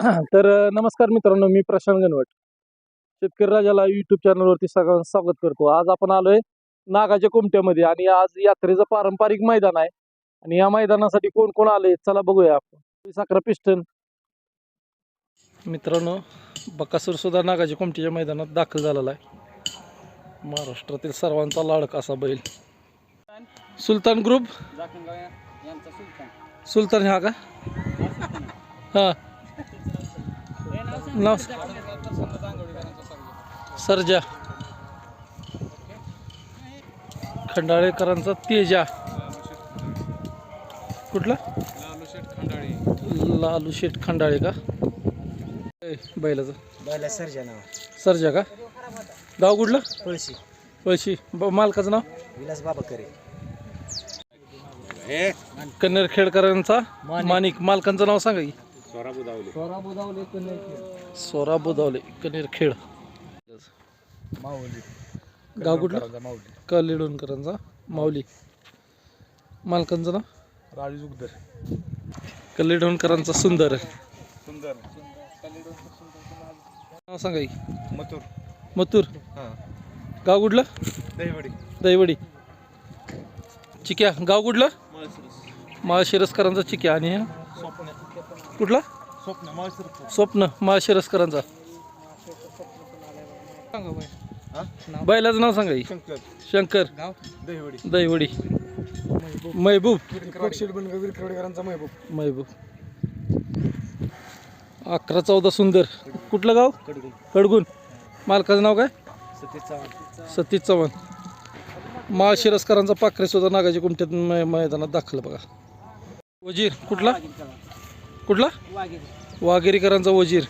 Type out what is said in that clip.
तर नमस्कार मित्रांनो मी प्रशांत गणवट शेतकरी राजाला युट्यूब चॅनलवरती सगळ्यांचं स्वागत करतो. आज आपण आलोय नागाच्या कुमट्यामध्ये आणि आज यात्रेचं पारंपरिक मैदान आहे. आणि या मैदानासाठी कोण कोण आले चला बघूया आपण. साखरा पिस्टन. मित्रांनो बकासूर सुद्धा नागाच्या कुमटीच्या मैदानात दाखल झालेला आहे. महाराष्ट्रातील सर्वांचा लाडका असा बैल. सुलतान ग्रुप सुलतान. हा का? हा. नाव सर्जा. खंडाळेकरांचा तेजा. कुठला? लालू शेठ खंडाळे का? ए, बैलाचं. बैला सर्जा नाव. सर्जा का? गाव कुठलं? पळशी पळशी ब- मालकाचं नाव? विलास बाबा करे कन्नर खेडकरांचा माणिक. मालकांचं नाव सांगा की. सोरा बुदावले. सोरा बुदावले कनेर खेळ. माऊली. गाव कुठलं माऊली. कलिडोणकरांचा माऊली. मालकांचं नाव? राजू जुगदर. कलिडोणकरांचा सुंदर. सुंदर. नाव सांगा की. मथुर. मथुर. हां. गाव कुठलं दहीवडी. दैवडी चिक्या. गाव कुठलं माळशिरसकरांचा चिक्या. आणि हा? कुठला? स्वप्न माळशिरसकरांचा. बैलाचं नाव? सांगा की. शंकर. शंकर. गाव? दहीवडी. महबूब. पक्षी बनगवीर खेडेकरांचा महबूब. महबूब. अकरा चौदा सुंदर. कुठलं गाव? कडगुण मालकाचं नाव काय? सतीश चव्हाण. सतीश चव्हाण. माळशिरसकरांचा पाखरे सुद्धा नागाच्या कुमट्यात मै- मैदानात दाखल बघा. वजीर कुठला? कुठला? वाघेरीकरांचा वजीर.